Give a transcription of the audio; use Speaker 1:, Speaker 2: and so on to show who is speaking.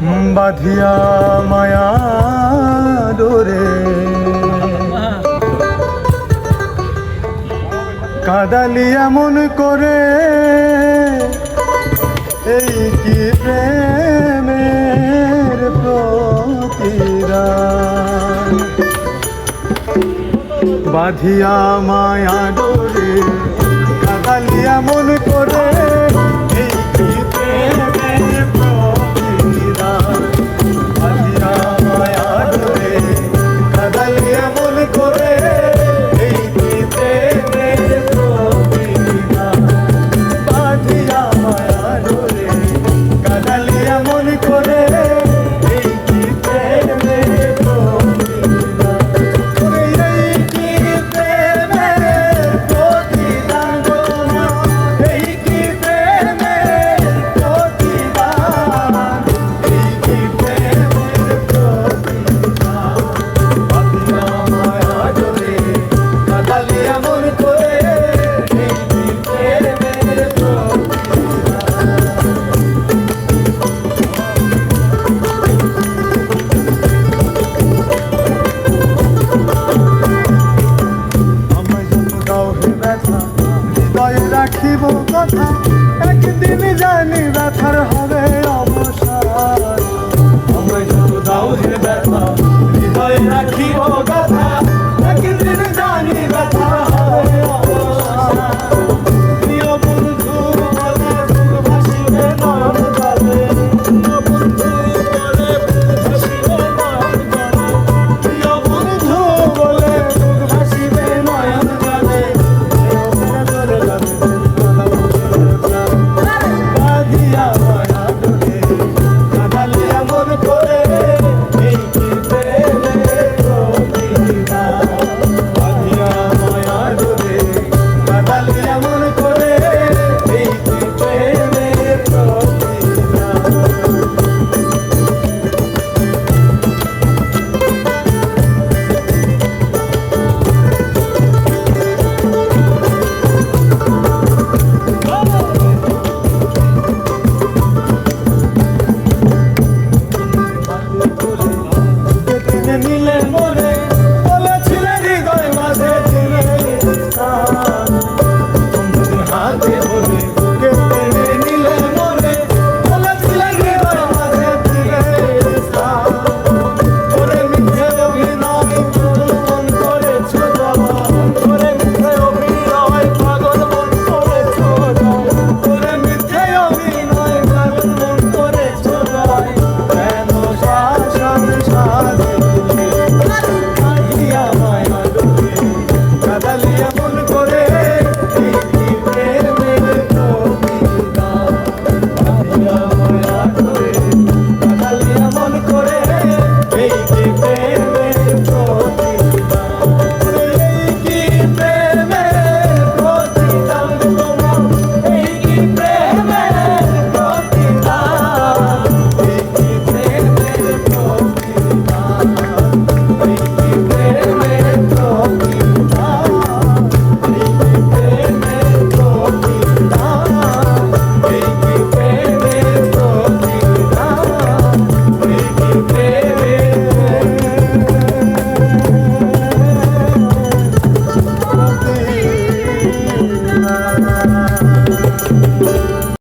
Speaker 1: বাঁধিয়া মায়া ডোরে। কাদালি এমন করে এই কি প্রেমের প্রতিরা? বাঁধিয়া মায়া ডোরে কাদালি এমন করে